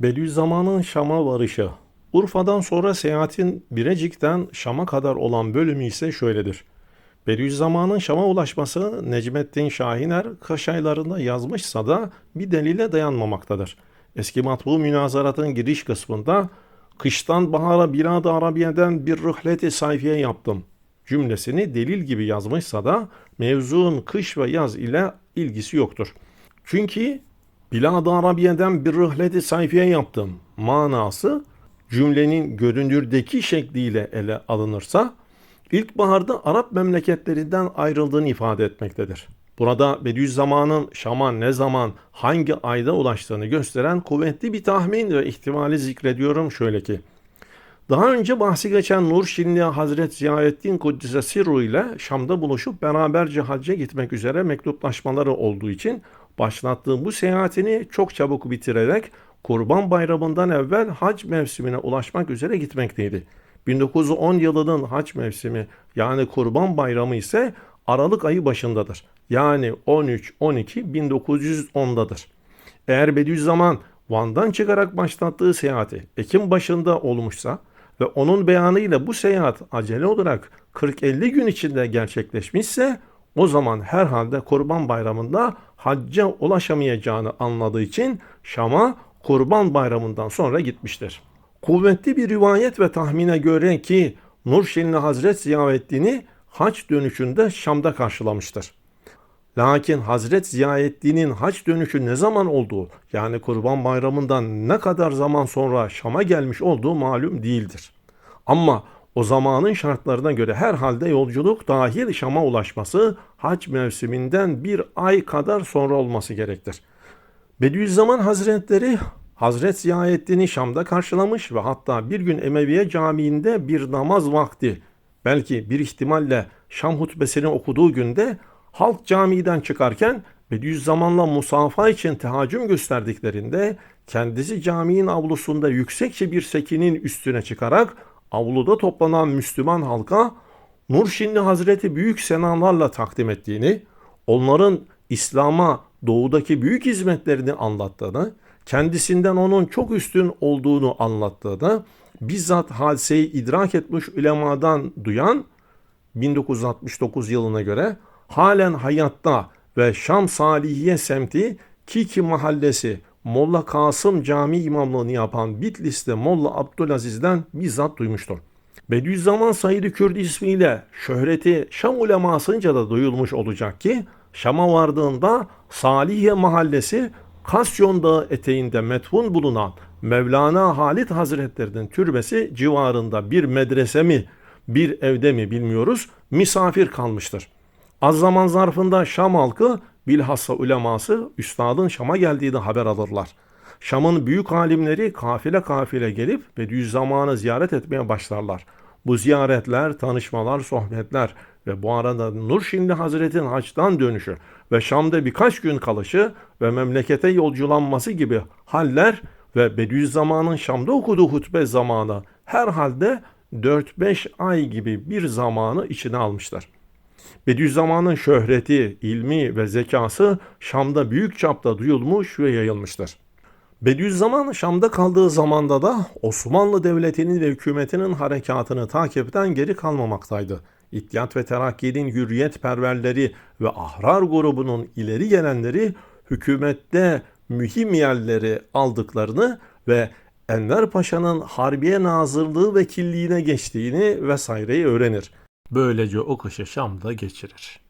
Bediüzzaman'ın Şam'a varışı. Urfa'dan sonra seyahatin Birecik'ten Şam'a kadar olan bölümü ise şöyledir. Bediüzzaman'ın Şam'a ulaşması Necmettin Şahiner kış aylarında yazmışsa da bir delile dayanmamaktadır. Eski matbu münazaratın giriş kısmında kıştan bahara Bilad-ı Arabiye'den bir rıhleti sayfiye yaptım cümlesini delil gibi yazmışsa da mevzuun kış ve yaz ile ilgisi yoktur. Çünkü Bilad-ı Arabiye'den bir rıhleti sayfiye yaptım manası cümlenin görünürdeki şekliyle ele alınırsa ilkbaharda Arap memleketlerinden ayrıldığını ifade etmektedir. Burada Bediüzzaman'ın Şam'a ne zaman hangi ayda ulaştığını gösteren kuvvetli bir tahmin ve ihtimali zikrediyorum şöyle ki daha önce bahsi geçen Nur Şinli Hazret Ziyarettin Kuddise Sirru ile Şam'da buluşup beraberce hacca gitmek üzere mektuplaşmaları olduğu için başlattığı bu seyahatini çok çabuk bitirerek Kurban Bayramı'ndan evvel hac mevsimine ulaşmak üzere gitmekteydi. 1910 yılının hac mevsimi yani Kurban Bayramı ise Aralık ayı başındadır. Yani 13-12 1910'dadır. Eğer Bediüzzaman Van'dan çıkarak başlattığı seyahati Ekim başında olmuşsa ve onun beyanıyla bu seyahat acele olarak 40-50 gün içinde gerçekleşmişse o zaman herhalde Kurban Bayramı'nda hacca ulaşamayacağını anladığı için Şam'a Kurban Bayramı'ndan sonra gitmiştir. Kuvvetli bir rivayet ve tahmine göre ki Nurşinli Hazret Ziyavettin'i haç dönüşünde Şam'da karşılamıştır. Lakin Hazret Ziyaettin'in haç dönüşü ne zaman olduğu yani Kurban Bayramı'ndan ne kadar zaman sonra Şam'a gelmiş olduğu malum değildir. Ama o zamanın şartlarına göre herhalde yolculuk dahil Şam'a ulaşması hac mevsiminden bir ay kadar sonra olması gerektir. Bediüzzaman Hazretleri Hazret Ziyaettin'i Şam'da karşılamış ve hatta bir gün Emeviye Camii'nde bir namaz vakti belki bir ihtimalle Şam hutbesini okuduğu günde halk camiden çıkarken Bediüzzaman'la musafa için tehacüm gösterdiklerinde kendisi caminin avlusunda yüksekçe bir sekinin üstüne çıkarak avluda toplanan Müslüman halka Nurşinli Hazreti büyük senalarla takdim ettiğini, onların İslam'a doğudaki büyük hizmetlerini anlattığını, kendisinden onun çok üstün olduğunu anlattığını, bizzat hadiseyi idrak etmiş ulemadan duyan 1969 yılına göre halen hayatta ve Şam Salihiye semti Kiki mahallesi Molla Kasım Cami imamlığını yapan Bitlis'te Molla Abdülaziz'den bizzat duymuştur. Bediüzzaman Said-i Kürt ismiyle şöhreti Şam ulemasınca da duyulmuş olacak ki Şam'a vardığında Salihiye mahallesi Kasyon Dağı eteğinde metfun bulunan Mevlana Halit Hazretlerinin türbesi civarında bir medrese mi bir evde mi bilmiyoruz misafir kalmıştır. Az zaman zarfında Şam halkı bilhassa uleması üstadın Şam'a geldiğini haber alırlar. Şam'ın büyük alimleri kafile kafile gelip Bediüzzaman'ı ziyaret etmeye başlarlar. Bu ziyaretler, tanışmalar, sohbetler ve bu arada Nurşinli Hazret'in haçtan dönüşü ve Şam'da birkaç gün kalışı ve memlekete yolculanması gibi haller ve Bediüzzaman'ın Şam'da okuduğu hutbe zamanı herhalde 4-5 ay gibi bir zamanı içine almışlar. Bediüzzaman'ın şöhreti, ilmi ve zekası Şam'da büyük çapta duyulmuş ve yayılmıştır. Bediüzzaman Şam'da kaldığı zamanda da Osmanlı Devleti'nin ve hükümetinin harekatını takipten geri kalmamaktaydı. İttihat ve Terakki'nin hürriyet perverleri ve ahrar grubunun ileri gelenleri hükümette mühim yerleri aldıklarını ve Enver Paşa'nın Harbiye Nazırlığı vekilliğine geçtiğini vesaireyi öğrenir. Böylece o kışı Şam'da geçirir.